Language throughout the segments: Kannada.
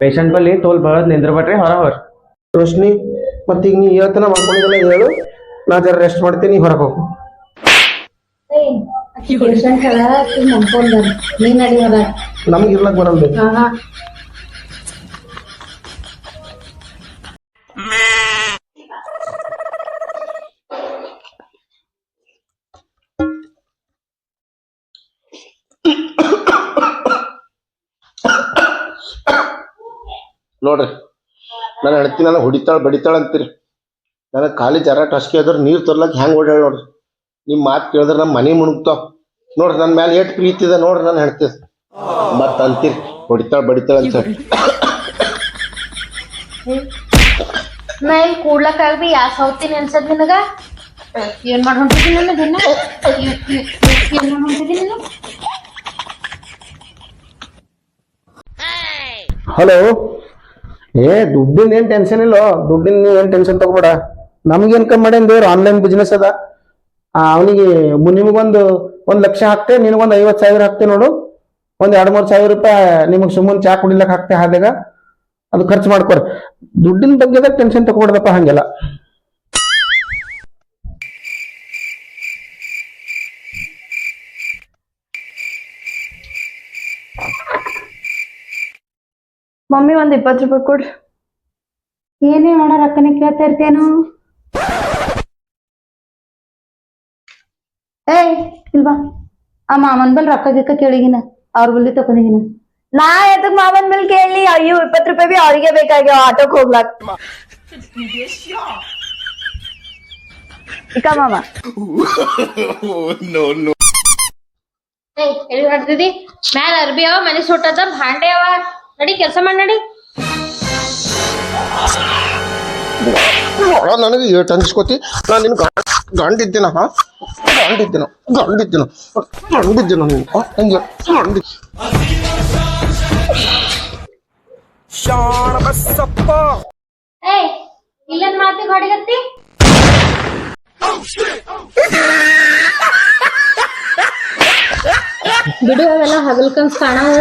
ಪೇಷಂಟ್ ಬಲ್ಲಿ ತೋಲ್ ಬಹಳ ನಿಂದ್ರ ಬಟ್ರಿ ಹೊರ ಹೊರ. ರೋಶ್ನಿ ಮತ್ತೀಗ ನೀ ಹೇಳ್ತಾನ ಮಾಡ್ಕೊಂಡಿದ್ದಲ್ಲ ಹೇಳು. ನಾ ಜರ ರೆಸ್ಟ್ ಮಾಡ್ತೀನಿ ಹೊರಗೆ ಹೋಗು. ಪೇಷಂಟ್ ಅದ ನಡಿ ನಮ್ಗೆ ಇರ್ಲಕ್ ಬರಲ್ಲ ನೋಡ್ರಿ. ನಾನು ಹೆಣ್ತಿ ನನಗೆ ಹೊಡಿತಾಳೆ ಬಡಿತಾಳೆ ಅಂತೀರಿ. ನನಗೆ ಖಾಲಿ ಜರ ಟಸ್ಕಿ ಆದ್ರೆ ನೀರು ತರ್ಲಕ್ಕ ಹೆಂಗೆ ಓಡಾಳ ನೋಡ್ರಿ. ನಿಮ್ಮ ಮಾತು ಕೇಳಿದ್ರೆ ನಮ್ಮ ಮನೆ ಮುಣುಗ್ತಾವ. ನೋಡ್ರಿ ನನ್ನ ಮೇಲೆ ಎಷ್ಟು ಪ್ರೀತಿ ಇದೆ ನೋಡ್ರಿ ನಾನು ಹೆಣ್ತಿ ಮತ್ತೆ ಅಂತೀರಿ ಹೊಡಿತಾಳೆ ಬಡಿತಾಳೆ ಅಂತ ನಾ ಇಲ್ಲಿ ಕೂಡ್ಲಕ್ ಆಗ್ಬಿ ಯಾ ಸೌತಿ ಅನ್ಸದ್ ನಿನಗ? ಏನ್ ಮಾಡಿ ಏನ್ ಮಾಡಿ ಹೊಂಟಿದಿ ನೀನು? ಹಲೋ ಏ, ದುಡ್ಡಿನ ಏನ್ ಟೆನ್ಷನ್ ಇಲ್ಲೋ? ದುಡ್ಡಿನ ಏನ್ ಟೆನ್ಷನ್ ತಗೋಬೇಡ. ನಮ್ಗೆ ಕಮ್ಮಿ ಮಾಡ್ಯಾನ್ ದೇವ್ರು? ಆನ್ಲೈನ್ ಬಿಸ್ನೆಸ್ ಅದ. ಅವನಿಗೆ ನಿಮಗೊಂದು ಒಂದ್ ಲಕ್ಷ ಹಾಕ್ತೆ, ನಿನಗೊಂದು ಐವತ್ ಸಾವಿರ ಹಾಕ್ತೆ ನೋಡು. ಒಂದ್ ಎರಡ್ ಮೂರ್ ಸಾವಿರ ರೂಪಾಯಿ ನಿಮಗ್ ಸುಮ್ಮನೆ ಚಾ ಕುಡಿಲಕ್ ಹಾಕ್ತೆ ಹಾದಾಗ ಅದು ಖರ್ಚು ಮಾಡ್ಕೊರಿ ದುಡ್ಡಿನ ಬಗ್ಗೆ ಟೆನ್ಷನ್ ತಗೋಬೇಡದಪ್ಪ, ಹಂಗೆಲ್ಲ. ಮಮ್ಮಿ ಒಂದ್ ಇಪ್ಪತ್ತು ರೂಪಾಯಿ ಕೊಡ್ರಿ ಏನೇ ಮಾಡೋ ರೊಕ್ಕನ ಕೇಳ್ತಾ ಇರ್ತೇನು ಏಯ್ ಇಲ್ವಾ ಆ ಮಾಮನ್ ಬಲ್ ರೊಕ್ಕ ಗಿಕ್ಕ ಕೇಳಿಗಿನ ಅವ್ರ ಬಲ್ಲಿ ತಕೊಂಡಿಗಿನ ನಾ ಎದಕ್ ಮಾಮನ್ ಮೇಲೆ ಕೇಳಿ? ಅಯ್ಯೋ, ಇಪ್ಪತ್ತು ರೂಪಾಯಿ ಬಿ ಅವ್ರಿಗೆ ಬೇಕಾಗ್ಯಾವ ಆಟೋಕ್ ಹೋಗ್ಲಾಕ್. ಇಕ ಮಾಮ ಎಲ್ಲಿ ಹೊಡ್ದಿದಿ ಮ್ಯಾಲ ಅರ್ಬಿ ಅವ, ಮನೆ ಸುಟ್ಟದ ಭಾಂಡೆ ಅವ. ನಡಿ ಕೆಲಸ ಮಾಡಿ ನಡಿ. ನನಗೆ ಏಟ್ ಅನ್ಸ್ಕೋತಿ ನಾನು ನಿನ್ ಗಂಡಿದ್ದೀನ? ಹಾ ಗಂಡಿದ್ದೀನ ಗಂಡಿದ್ದೀನ. ಗಂಡಿದ್ದೀನ ನೀನು? ಹಾ? ಹಂಗೆ? ಗಂಡಿ ಏಯ್ ಇಲ್ಲನ್ ಮಾತಿ ಹೊಡಿಗತ್ತಿ? ಬಿಡು ಅವೆಲ್ಲ ಹಗಲ್ಕನ್ಸ್ ಕಾಣವು.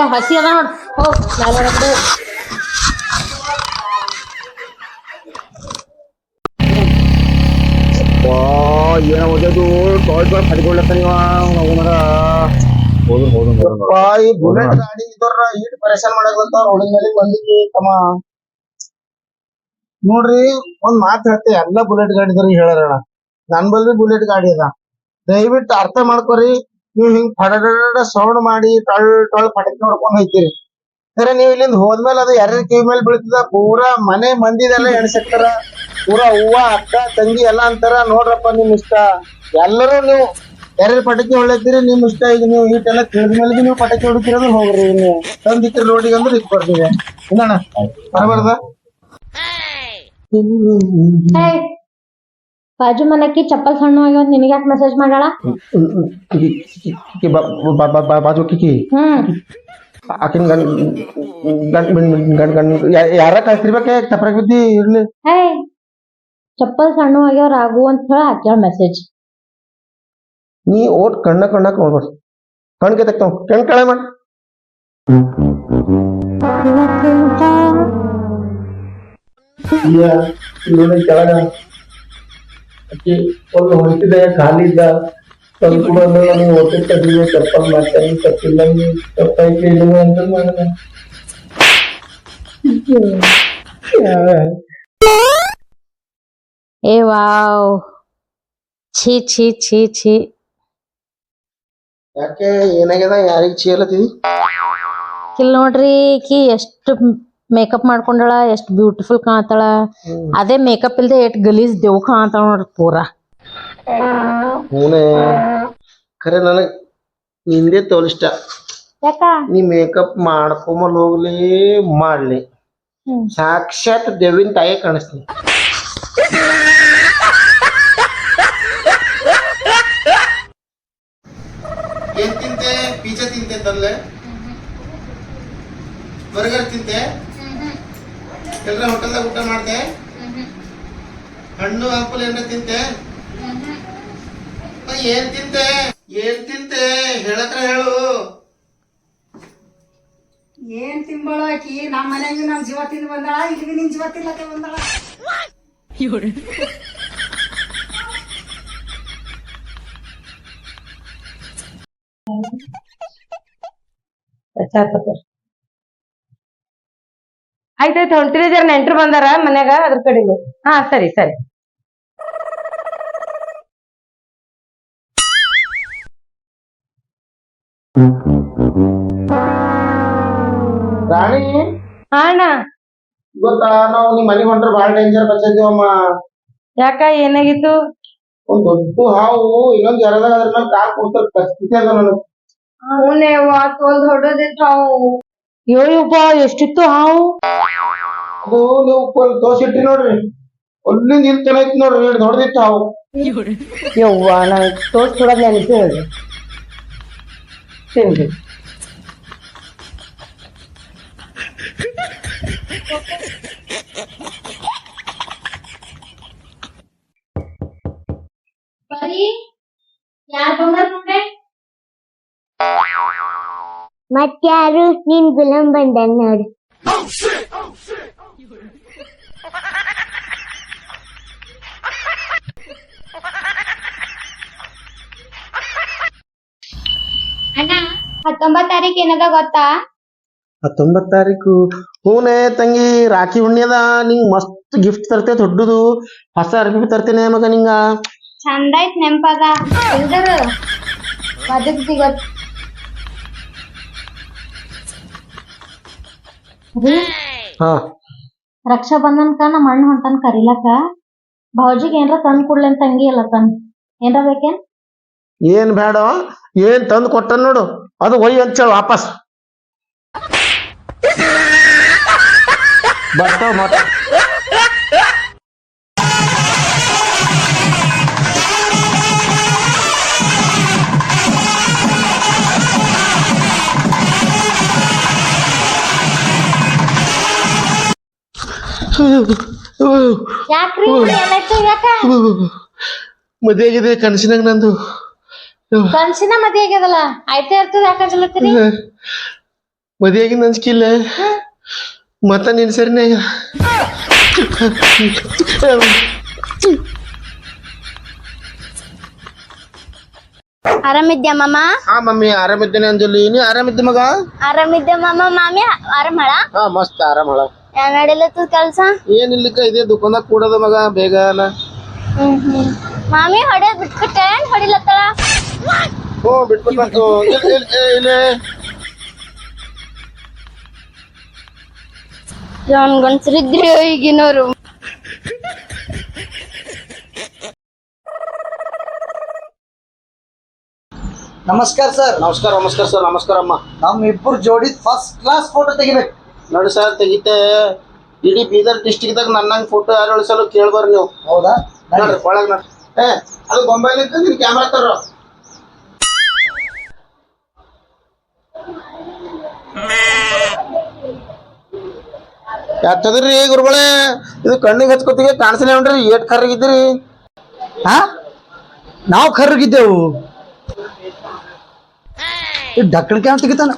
ಇಕ್ಕ ಹಸಿ ಅದ ನೋಡ್ ಹೋಗ್. ಏನೋ ಓದೋದು ನೀವ ಹೋದ್ರು ಹೋದ್ರು ಹೋದ್ರು ಈ ಬುಲೆಟ್ ಗಾಡಿ ಇದ್ದವ್ರ ಈಟ್ ಪರೇಶಾನ್ ಮಾಡಕ್ಲತ್ತಾರ ರೋಡ್ ಮೇಲೆ ಬಂದಿಕ್ಕೆ ತಮ್ಮ ನೋಡ್ರಿ ಒಂದ್ ಮಾತು ಹೇಳ್ತೆ ಎಲ್ಲ ಬುಲೆಟ್ ಗಾಡಿ ಇದ್ದವ್ರಿಗೆ ಹೇಳೋಣ ನನ್ ಬಲ್ಲಿ ಬುಲೆಟ್ ಗಾಡಿ ಅದ ದಯವಿಟ್ಟು ಅರ್ಥ ಮಾಡ್ಕೊರಿ ನೀವ್ ಹಿಂಗ್ ಫಡಡ ಸೌಂಡ್ ಮಾಡಿ ಟೊಳ್ ಟೊಳ್ ಪಟಕಿ ನೋಡ್ಕೊಂಡ್ ಹೋಯ್ತೀರಿ ಸರಿ ನೀವ್ ಇಲ್ಲಿಂದ ಹೋದ್ಮೇಲೆ ಅದು ಯಾರ್ಯಾರ ಕಿವಿ ಮೇಲೆ ಬೀಳ್ತದ, ಪೂರಾ ಮನೆ ಮಂದಿದೆಲ್ಲ ಎಣಸಿರ್ತಾರ ಪೂರಾ ಹೂವ, ಅಕ್ಕ, ತಂಗಿ ಎಲ್ಲಾ ಅಂತಾರ. ನೋಡ್ರಪ್ಪ ನಿಮ್ ಇಷ್ಟ. ಎಲ್ಲರೂ ನೀವು ಯಾರ್ಯಾರ ಪಟಾಕಿ ಹೊಳ್ಳತ್ತೀರಿ ನಿಮ್ ಇಷ್ಟ. ಈಗ ನೀವು ಈಟೆಲ್ಲ ತಿಳಿದ ಮೇಲೆ ನೀವು ಪಟಾಕಿ ಹೊಡಿತೀರ ಹೋಗ್ರಿ. ನೀವು ತಂದಿತ್ತಿರ ರೋಡಿಗೆ ಅಂದ್ರೆ ಇದ್ ಬರ್ತೀವಿ ಇನ್ನಣ್ಣ, ಬರಬಾರ್ದ? ಬಾಜು ಮನಕ್ಕಿ ಚಪ್ಪಲ್ ಸಣ್ಣ ಆಗ್ಯಾವ ನಿನಗೆ ಯಾಕೆ ಮೆಸೇಜ್ ಮಾಡಾಳ ಬಾಜು ಕಿಕ್ಕಿ ಹ್ಮ್ ಆಕಿನ ಗಂಡ್ ಗಂಡ್ ಗಂಡ್ ಗಂಡ್ ಯಾರ ಕಳ್ಸಿರ್ಬೇಕೆ ತಪ್ರಾಗ ಬಿದ್ದಿ ಇರ್ಲಿ ಏಯ್ ಚಪ್ಪಲ್ ಸಣ್ಣ ಆಗ್ಯಾವ ರಾಗು ಅಂತ ಹೇಳಿ ಹಾಕ್ಯಾಳ ಮೆಸೇಜ್ ನೀ ಓಟ್ ಕಣ್ಣ ಕಣ್ಣಕ್ ನೋಡ್ಬಾರ್ದು ಕಣ್ಗೆ ತೆಗ್ತಾವ್ ಕಣ್ ಕಳೆ ಮಾಡ್ ನೋಡಿ ಕೆಳಗ ಅಕ್ಕಿ ಒಂದು ಹೊಂಟಿದೆ ಖಾಲಿ ಇದ್ದ ಸ್ವಲ್ಪ ಕೂಡ ನೀವು ಹೊಟ್ಟೆ ತಗ್ಗಿದೆ ಚಪ್ಪಲ್ ಮಾಡ್ತಾನೆ ತಪ್ಪಿಲ್ಲ ತಪ್ಪೈತಿ ಇಲ್ಲ ಅಂತ ಮಾಡಿದೆ ಏ ವಾವ್ ಛೀ ಛೀ ಛೀ ಛೀ ಯಾಕೆ ಏನಾಗ್ಯದ ಯಾರಿಗ್ ಚೀಲತ್ತಿದಿ ಕಿಲ್ ನೋಡ್ರಿ ಈಕಿ ಎಷ್ಟು ಮೇಕಪ್ ಮಾಡ್ಕೊಂಡಳ ಎಷ್ಟು ಬ್ಯೂಟಿಫುಲ್ ಕಾಣ್ತಾಳ. ಅದೇ ಮೇಕಪ್ ಇಲ್ದೆ ಎಷ್ಟ್ ಗಲೀಜ್ ದೇವ್ ಕಾಣ್ತಾಳ ನೋಡ್ರಿ ಪೂರಾ. ಖರೆ ನನಗ್ ನಿಂದೆ ತೋಲಿಷ್ಟ. ಯಾಕ? ನೀ ಮೇಕಪ್ ಮಾಡ್ಕೊಂಬಲ್ ಹೋಗ್ಲಿ ಮಾಡ್ಲಿ. ಸಾಕ್ಷಾತ್ ದೇವಿನ ತಾಯಿ ಕಾಣಿಸ್ತೀನಿ. ಏನ್ ತಿಂತೆ? Pizza ತಿಂತೆ ತಲ್ಲೆ burger ತಿಂತೆ? ಎಲ್ಲರ ಹೋಟೆಲ್ದಾಗ ಊಟ ಮಾಡ್ತೆ ಹಣ್ಣು ಆಪಲ್ ಏನಾರ ತಿಂತೆ ಏನ್ ತಿಂತೆ ಏನ್ ತಿಂತೆ ಹೇಳತ್ರ ಹೇಳು. ಏನ್ ತಿಂಬಳು ಆಕಿ? ನಮ್ಮ ಮನ್ಯಾಗ ನಮ್ ಜೀವ ತಿಂದು ಬಂದಾಳ ಇಲ್ಲಿ ನಿನ್ ಜೀವ ತಿನ್ಲಕ್ಕೆ ಬಂದಾಳ. ಆಯ್ತಾಯ್ತು ಹೊಂಟಿರಿ ಜರ ನೆಂಟ್ರು ಬಂದಾರ ಮನ್ಯಾಗ ಅದ್ರ ಕಡೆಗೆ. ಹಾ ಸರಿ ಸರಿ. ರಾಣಿ? ಹಾ ಅಣ್ಣ. ಗೊತ್ತಾ ನಾವು ನಿಮ್ ಮನೆಗೆ ಹೊಂಟ್ರೆ ಬಾಳ ಡೇಂಜರ್ ಬಚ್ಚಿದ್ದೀವಮ್ಮ ಯಾಕ ಏನಾಗಿತ್ತು? ಒಂದ್ ದೊಡ್ಡ ಹಾವು ಇನ್ನೊಂದ್ ಜರದಾಗ ಅದ್ರ ಮೇಲೆ ಕಾಲ್ ಕೊಡ್ತಾರೆ ಅದ ನನಗೆ. ಅವನೇ ತೋಲ್ ದೊಡ್ಡದಿತ್ತು ಅವು ಅಯ್ಯಪ್ಪ ಎಷ್ಟಿತ್ತು ಹಾವು? ಅದು ನೀವು ಫುಲ್ ತೋರ್ಸಿಟ್ರಿ ನೋಡ್ರಿ. ಅಲ್ಲಿಂದ ಇಲ್ಲಿ ತನ ಐತಿ ನೋಡ್ರಿ ಎಷ್ಟು ದೊಡ್ಡದಿತ್ತು ಹಾವು. ಯವ್ವ ನಂಗೆ ತೋರ್ಸ್ ಕೊಡೋದ್ ನೆನಪು ಹೇಳಿ ತಿನ್ರಿ. ಮತ್ಯಾರು ನೀನ್ ಗುಲಾಂ ಬಂದನ್ ನೋಡು. ಅಣ್ಣ ಹತ್ತೊಂಬತ್ ತಾರೀಕ್ ಏನದ ಗೊತ್ತಾ? ಹತ್ತೊಂಬತ್ ತಾರೀಕು. ಹೂನೆ ತಂಗಿ ರಾಖಿ ಹುಣ್ಣಿ ಅದ ನಿಂಗ್ ಮಸ್ತ್ ಗಿಫ್ಟ್ ತರ್ತೇ ದೊಡ್ಡದು. ಹೊಸ ಅರ್ಬಿ ತರ್ತೇನೆ ಮಗ ನಿಂಗ. ಚಂದ ಐತ್ ನೆಂಪದ ಎಲ್ದರು ಬದುಕ್ತಿ ಸಿಗತ್ ಹಾ. ರಕ್ಷಾ ಬಂಧನ್ಕ ನಮ್ಮ ಅಣ್ಣ ಹೊಂಟನ್ ಕರಿಲಕ್ಕ. ಭಾವಜಿಗೆ ಏನ್ರ ತಂದ್ ಕೊಡ್ಲೇನ್ ತಂಗಿ ಅಲ್ಲ ತಂದ್ ಏನ್ರ ಬೇಕೇನ್? ಏನ್ ಬೇಡ ಏನ್ ತಂದ್ ಕೊಟ್ಟ ನೋಡು. ಅದು ಒಯ್ ಅಂತ ವಾಪಸ್. ಬರ್ತಾವ ಮತ್ತ ಯಾಕ್ರಿ ಏನಾಯ್ತು ಯಾಕ? ಮದುವೆ ಆಗಿದೆ ಕನಸಿನಾಗ ನಂದು. ಕನಸಿನ ಮದ್ವೆ ಆಗ್ಯದಲ್ಲ? ಆಯ್ತಾ ಇರ್ತದ ಯಾಕ ಜಲತ್ತೀರಿ ಮದುವೆ ಆಗಿನ ಅನ್ಸ್ಕಿಲ್ಲ ಮತ್ತ ನಿನ್ ಸರಿನೇ ಆರಾಮಿದ್ಯಾ ಮಾಮ? ಹಾ ಮಮ್ಮಿ ಆರಾಮಿದ್ದೇನೆ ಅಂಜಲಿ. ನೀ ಆರಾಮಿದ್ದೆ ಮಗ? ಆರಾಮಿದ್ದೆ ಮಾಮ ಮಾಮಿ ಆರಾಮಳ ಹಾ ಮಸ್ತ್ ಆರಾಮ್ ಯಾವ ನಡಿಲತ್ತದ ಕೆಲ್ಸ? ಏನಿಲ್ಲಕ್ಕ ಇದೇ ದುಕಾನ್ದಾಗ ಕೂಡದ ಮಗ ಬೇಗ ಮಾಮಿ ಹೊಡೆದ್ ಬಿಟ್ಬಿಟ್ಟೆ ಏನ್ ಹೊಡಿಲತ್ತಳ? ಓ ಬಿಟ್ಬಿಟ್ಟು. ಇಲ್ಲಿ. ಗಂಡ್ಸರಿದ್ರೆ ಈಗಿನವ್ರು ನಮಸ್ಕಾರ ಸರ್. ನಮಸ್ಕಾರ ನಮಸ್ಕಾರ ಸರ್ ನಮಸ್ಕಾರ ಅಮ್ಮ ನಮ್ ಇಬ್ಬರು ಜೋಡಿ ಫಸ್ಟ್ ಕ್ಲಾಸ್ ಫೋಟೋ ತೆಗಿಬೇಕು. ನೋಡಿ ಸರ್ ತೆಗಿತೆ ಇಡೀ ಬೀದರ್ ಡಿಸ್ಟಿಕ್ದಾಗ ನನ್ನಂಗ್ ಫೋಟೋ ಯಾರು ಸಲ ಕೇಳ್ಬಾರ ನೀವು. ಹೌದಾ? ನೋಡ್ರಿ ಒಳಗ್ ನೋಡ್ರಿ ಏ ಅದು ಬೊಂಬೈಲಿ ಇತ್ತು ನಿನ್ ಕ್ಯಾಮ್ರಾ ತರ ಯಾತದ್ರಿ ಗುರುಗಳೇ? ಇದು ಕಣ್ಣಿಗೆ ಹಚ್ಕೋತಿಗೆ ಕಾಣಿಸಲೇ ಉಂಡ್ರಿ ಏಟ್ ಕರ್ರಿಗಿದ್ರಿ ಹಾ? ನಾವು ಕರ್ರಿಗಿದ್ದೆವು. ಈ ಡಕ್ಕಣ ಕ್ಯಾಮ್ ತೆಗಿತಾನ.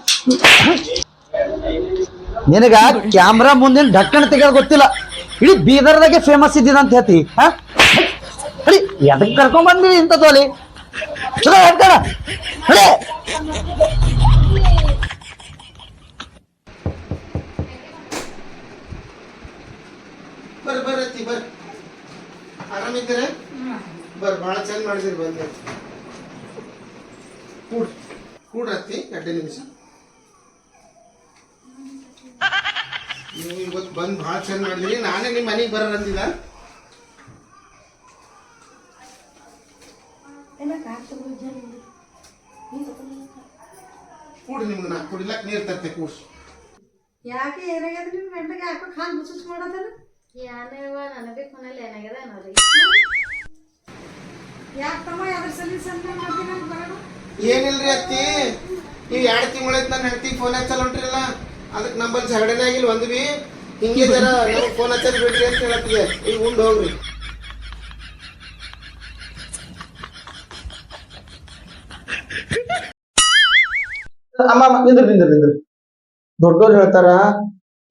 ನಿನಗ ಕ್ಯಾಮ್ರಾ ಮುಂದಿನ ಢಕ್ಕಣ ತೆಗೆಯೋದು ಗೊತ್ತಿಲ್ಲ. ಇಡೀ ಬೀದರ್ದಾಗೆ ಫೇಮಸ್ ಇದ್ದಿದ ಅಂತ ಹೇಳ್ತಿ, ಹಾ? ಅಡಿ ಎದಕ್ ಕರ್ಕೊಂಡ್ ಬಂದ್ರಿ ಇಂಥದ್ದು ತೋಲಿ ಚಲೋ ಹೇಳ್ತಾರ ಹೇಳಿ. ಬರ್ ಬರ್ರಿ ಅತ್ತಿ ಬರ್ರಿ ಆರಾಮಿದ್ದೀರ? ಬರ್ರಿ ಭಾಳ ಚಂದ ಮಾಡಿದಿರಿ ಕೂಡ್ ಕೂಡ್ರಿ ಅತ್ತಿ, ಎರಡು ನಿಮಿಷ. ನೀವು ಇವತ್ತು ಬಂದು ಭಾಳ ಚಂದ ಮಾಡಿದ್ರಿ. ನಾನೇ ನಿಮ್ಮ ಮನೆಗೆ ಬರೋರಂದಿಲ್ಲ ಅಂದಿಲ್ಲ ಕೂಡ್ರಿ ನಿಮ್ಗೆ ನಾ ಕುಡಿಲಕ್ ನೀರು ತರ್ತೆ ಕೂಡ್ಸಿ ಯಾಕೆ ಏನಾಗ್ಯದ ನಿಮ್ ಗಂಟಗೆ ಯಾಕೋ ಖಾನ್ ಬುಸುಸ್ ಮಾಡದಲ್ಲ ಯಾಕೆ ತಮ್ಮ? ಯಾವ್ದ್ರ ಸಲ ಸಣ್ಣ ಮಾಡ್ತೀನಿ ಅಂತ ಬರೋಣ? ಏನಿಲ್ರಿ ಅತ್ತಿ? ನೀವು ಎರಡು ತಿಂಗಳಾಯ್ತು ನನ್ನ ಹೆಂಡತಿಗೆ ಫೋನ್ ಹಚ್ಚಲ್ಲ ಹೊಂಟ್ರಿಲ್ಲ. ಅದಕ್ಕೆ ನಮ್ಮಲ್ಲಿ ಝಗಡನೇ ಆಗಿಲ್ಲ ಒಂದು ಬಿ ಹಿಂಗೆ ಜರ ನಮಗೆ ಫೋನ್ ಹಚ್ಚಿ ಬಿಡ್ರಿ ಅಂತ ಹೇಳತ್ತಿದೆ ಈಗ ಉಂಡು ಹೋಗ್ರಿ. ಅಮ್ಮ ಅಮ್ಮ, ನಿಂದ್ರಿ ನಿಂದ್ರಿ ನಿಂದ್ರಿ. ದೊಡ್ಡೋರು ಹೇಳ್ತಾರ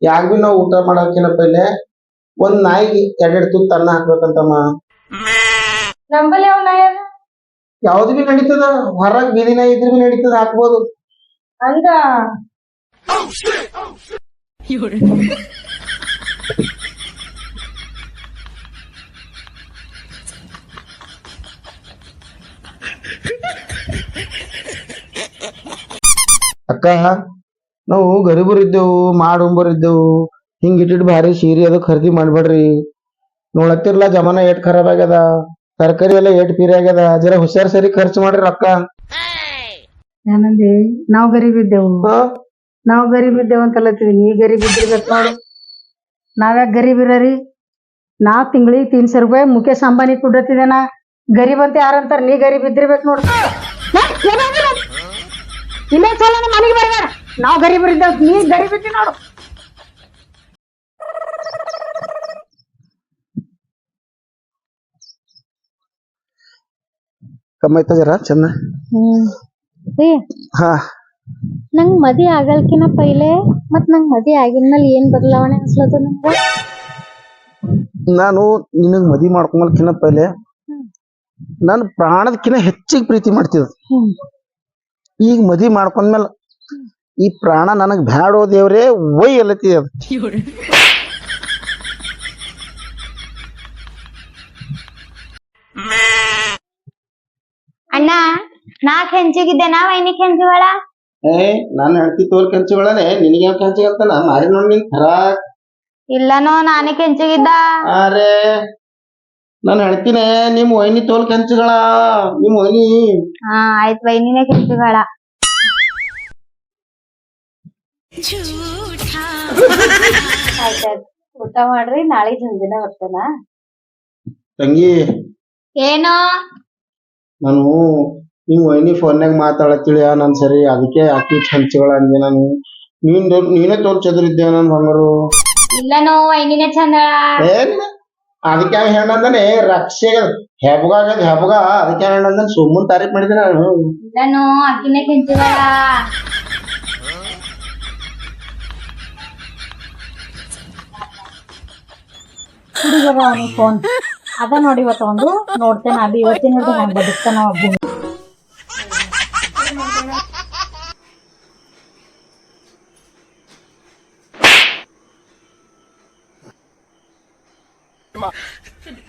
ಯಾಕ ಬಿ ನಾವು ಊಟ ಮಾಡಕ್ಕಿನ ಪೈಲೆ ಒಂದ್ ನಾಯಿ ಎರಡೆರಡು ತುತ್ತು ಅನ್ನ ಹಾಕ್ಬೇಕಂತಮ್ಮ. ನಂಬಲ್ಲಿ ಯಾವ ನಾಯ ಅದ? ಯಾವ್ದು ಬಿ ನಡೀತದ? ಹೊರಗ್ ಬೀದಿ ನಾಯಿ ಇದ್ರ ಬಿ ನಡೀತದ ಹಾಕ್ಬೋದು. ಅಕ್ಕ ನಾವು ಗರೀಬರ್ ಇದ್ದೆವು ಮಾಡುಂಬರ್ ಇದ್ದೆವು ಹಿಂಗ್ ಇಟ್ಟಿಟ್ಟು ಭಾರಿ ಸೀರೆ ಅದು ಖರೀದಿ ಮಾಡ್ಬೇಡ್ರಿ. ನೋಡತ್ತಿರ್ಲ ಜಮಾನ ಏಟ್ ಖರಾಬ್ ಆಗ್ಯದ. ತರಕಾರಿ ಎಲ್ಲ ಏಟ್ ಪೀರಿ ಆಗ್ಯದ. ಜರ ಹುಷಾರ್ ಸರಿ ಖರ್ಚು ಮಾಡ್ರಿ ರೊಕ್ಕ ನಾವು ನಾವ್ ಗರೀಬ್ ಇದ್ದೆವು. ಹಾ? ನಾವ್ ಗರೀಬ್ ಅಂತ ಅಂತಲತ್ತೀವಿ ನೀ ಗರೀಬ್ ಇದ್ದಿರ್ಬೇಕು ನೋಡು. ನಾವ್ಯಾಕ್ ಗರೀಬ್ ಇರರಿ? ನಾವ್ ತಿಂಗಳಿಗೆ ತೀನ್ ಸಾವಿರ ರೂಪಾಯಿ ಮುಖೇಶ್ ಅಂಬಾನಿ ಕುಡ್ರತಿದೇನ ಗರೀಬ್ ಅಂತ ಯಾರಂತಾರ ನೀ ಗರೀಬ್ ಇದ್ದಿರ್ಬೇಕು ನೋಡು. ಇನ್ನೇ ಮನೆಗೆ ಬರ್ಬೇಡ. ನಾವ್ ಗರೀಬ್ ಇದ್ದೇವ್ ನೀ ಗರೀಬ್ ಇದ್ದಿ ನೋಡು. ಕಮ್ಮಿ ಆಯ್ತಾ ಜರ? ಚಂದ? ಹ್ಮ್. ಹಾ. ನಂಗ್ ಮದಿ ಆಗಲ್ಕಿನ ಪೈಲೆ ಮತ್ ನಂಗ್ ಮದಿ ಆಗಿದ್ಮೇಲೆ ಏನ್ ಬದಲಾವಣೆ ಅನ್ಸ್ಲತ್ತ ನಿಮ್ಗ? ನಾನು ನಿನಗ್ ಮದಿ ಮಾಡ್ಕೊಂಬಲ್ಕಿನ ಪೈಲೆ ನಾನು ಪ್ರಾಣದಕಿನ ಹೆಚ್ಚಿಗೆ ಪ್ರೀತಿ ಮಾಡ್ತಿದ್. ಈಗ ಮದಿ ಮಾಡ್ಕೊಂಡ್ಮೇಲೆ ಈ ಪ್ರಾಣ ನನಗ್ ಬ್ಯಾಡೋ ದೇವ್ರೇ ಒಯ್ ಎಲ್ಲತಿ ಅದ ಅಣ್ಣ ನಾಕ್ ನಾವ್ ವೈನಿ ಹೆಂಚುಗಳ ಏ ನಾನು ಹೇಳ್ತಿ ತೋಲ್ ಕೆಂಚುಗಳೇ ನಿನಗೆ ಯಾವ ಕೆಂಚಗಂತಾನ ಮಾರಿ ನೋಡಿ ನಿನ್ ಖರ ಇಲ್ಲನೋ ನಾನೇ ಕೆಂಚಿಗಿದ್ದ. ಅರೆ ನಾನು ಹೇಳ್ತೀನಿ ನಿಮ್ ವೈನಿ ತೋಲ್ ಕೆಂಚುಗಳ ನಿಮ್ ವೈನಿ. ಹಾ ಆಯ್ತ್ ವೈನಿನೇ ಕೆಂಚುಗಳ. ಆಯ್ತಾಯ್ತು ಊಟ ಮಾಡ್ರಿ ನಾಳೆ ಜಲ್ದಿನ ಬರ್ತೇನ? ತಂಗಿ. ಏನೋ? ನಾನು ನಿಮ್ ವೈನಿ ಫೋನ್ಯಾಗ ಮಾತಾಡತ್ತಿಳಿಯ ನಾನು ಸರಿ? ಅದಕ್ಕೆ ಆಕಿ ಹಂಚಗಳ ಅಂದೆ ನಾನು. ನೀನ್ ನೀನೇ ತೋಲ್ ಚದುರಿದ್ದೆ ನನ್ ಬಂಗಾರು? ಇಲ್ಲನೋ ವೈನಿನೇ ಚಂದಳ. ಏನ್? ಅದಕ್ಕೆ ಅವ್ನ್ ರಕ್ಷೆ ಹೆಬಗ ಆಗದ್ ಹೆಬಗ ಅದಕ್ಕೆ ಹೆಣ್ಣಂದಾನೆ ಸುಮ್ಮನ್ ತಾರೀಫ್ ಮಾಡಿದ್ರೆ ನಾನು ಇಲ್ಲನೋ ಅಕ್ಕಿನೇ ಕೆಂಚುಗಳ ಫೋನ್ ಅದ ನೋಡಿ ಇವತ್ತು ಒಂದು. ನೋಡ್ತೇನೆ ಅದು ಇವತ್ತಿನ ಹಿಡ್ದು ಹೆಂಗ್ ಬದುಕ್ತಾನ ಒಬ್ಬ